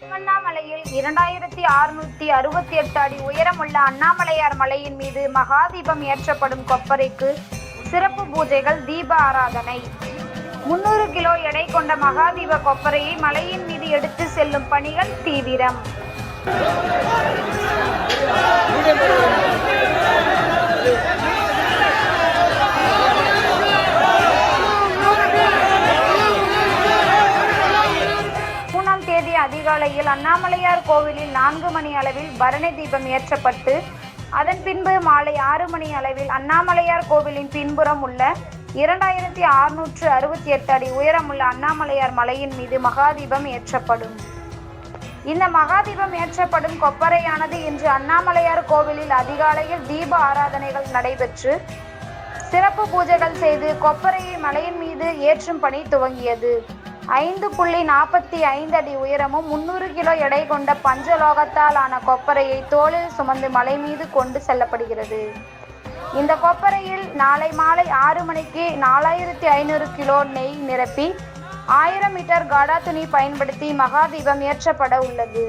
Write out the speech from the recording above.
திருவண்ணாமலையில் இரண்டாயிரத்தி அறுநூத்தி அறுபத்தி எட்டு அடி உயரமுள்ள அண்ணாமலையார் மலையின் மீது மகாதீபம் ஏற்றப்படும் கொப்பரைக்கு சிறப்பு பூஜைகள் தீப ஆராதனை. முன்னூறு கிலோ எடை கொண்ட மகாதீப கொப்பரையை மலையின் மீது எடுத்து செல்லும் பணிகள் தீவிரம். அதிகாலையில் அண்ணாமலையார் கோவிலில் நான்கு மணி அளவில் பரணி தீபம் ஏற்றப்பட்டு அதன் பின்பு மாலை ஆறு மணி அளவில் அண்ணாமலையார் கோவிலின் பின்புறம் உள்ள இரண்டாயிரத்தி அறுநூற்று அறுபத்தி எட்டு அடி உயரமுள்ள அண்ணாமலையார் மலையின் மீது மகாதீபம் ஏற்றப்படும். இந்த மகாதீபம் ஏற்றப்படும் கொப்பரையானது இன்று அண்ணாமலையார் கோவிலில் அதிகாலையில் தீப ஆராதனைகள் நடைபெற்று சிறப்பு பூஜைகள் செய்து கொப்பரையை மலையின் மீது ஏற்றும் பணி துவங்கியது. ஐந்து புள்ளி நாற்பத்தி ஐந்து அடி உயரமும் முன்னூறு கிலோ எடை கொண்ட பஞ்சலோகத்தால் ஆன கொப்பரையை தோளில் சுமந்து மலை மீது கொண்டு செல்லப்படுகிறது. இந்த கொப்பரையில் நாளை மாலை ஆறு மணிக்கு நாலாயிரத்தி ஐநூறு கிலோ நெய் நிரப்பி ஆயிரம் மீட்டர் காடா துணி பயன்படுத்தி மகாதீபம் ஏற்றப்பட உள்ளது.